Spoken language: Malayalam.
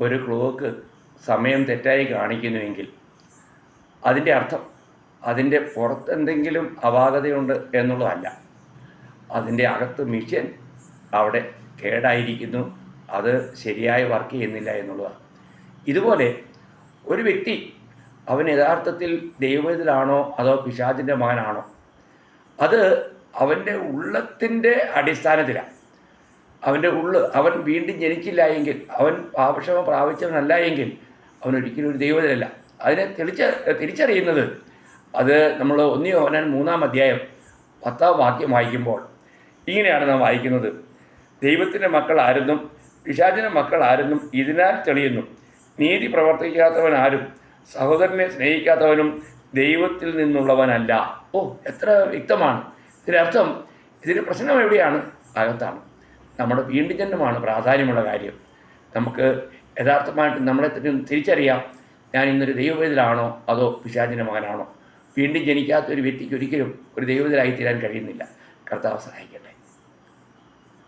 ഒരു ക്ലോക്ക് സമയം തെറ്റായി കാണിക്കുന്നുവെങ്കിൽ അതിന്റെ അർത്ഥം അതിന്റെ പുറത്തെന്തെങ്കിലും അപാകതയുണ്ട് എന്നുള്ളതല്ല. അതിന്റെ അകത്ത് മിഷ്യൻ അവിടെ കേടായിരിക്കുന്നു. അത് ശരിയായി വർക്ക് ചെയ്യുന്നില്ല എന്നുള്ളതാണ്. ഇതുപോലെ ഒരു വ്യക്തി അവൻ യഥാർത്ഥത്തിൽ ദൈവത്തിലാണോ അതോ പിശാചിന്റെ മകനാണോ? അത് അവന്റെ ഉള്ളത്തിന്റെ അടിസ്ഥാനത്തിലാണ്. അവന്റെ ഉള്ള് അവൻ വീണ്ടും ജനിച്ചില്ല എങ്കിൽ അവൻ പാപക്ഷമ പ്രാപിച്ചവനല്ല എങ്കിൽ അവൻ ഒരിക്കലും ഒരു ദൈവത്തിലല്ല അതിനെ തെളിച്ച തിരിച്ചറിയുന്നത് അത് നമ്മൾ ഒന്നി അവനാൻ മൂന്നാം അധ്യായം പത്താം വാക്യം വായിക്കുമ്പോൾ ഇങ്ങനെയാണ് നാം വായിക്കുന്നത്. ദൈവത്തിന്റെ മക്കൾ ആരെന്നും പിശാചിന്റെ മക്കൾ ആരെന്നും ഇതിനാൽ തെളിയുന്നു. നീതി പ്രവർത്തിക്കാത്തവൻ ആരും സഹോദരനെ സ്നേഹിക്കാത്തവനും ദൈവത്തിൽ നിന്നുള്ളവനല്ല. ഓ എത്ര വ്യക്തമാണ്. ഇതിനർത്ഥം ഇതിന് പ്രശ്നം എവിടെയാണ്? അകത്താണ്. നമ്മുടെ വീണ്ടും ജന്മമാണ് പ്രാധാന്യമുള്ള കാര്യം. നമുക്ക് യഥാർത്ഥമായിട്ട് നമ്മളെ തിരിച്ചറിയാം ഞാൻ ഇന്നൊരു ദൈവവേദനാണോ അതോ പിശാചിന്റെ മകനാണോ? വീണ്ടും ജനിക്കാത്ത ഒരു വ്യക്തിക്ക് ഒരിക്കലും ഒരു ദൈവവേദനായി തീരാൻ കഴിയുന്നില്ല. കർത്താവ് സഹായിക്കട്ടെ.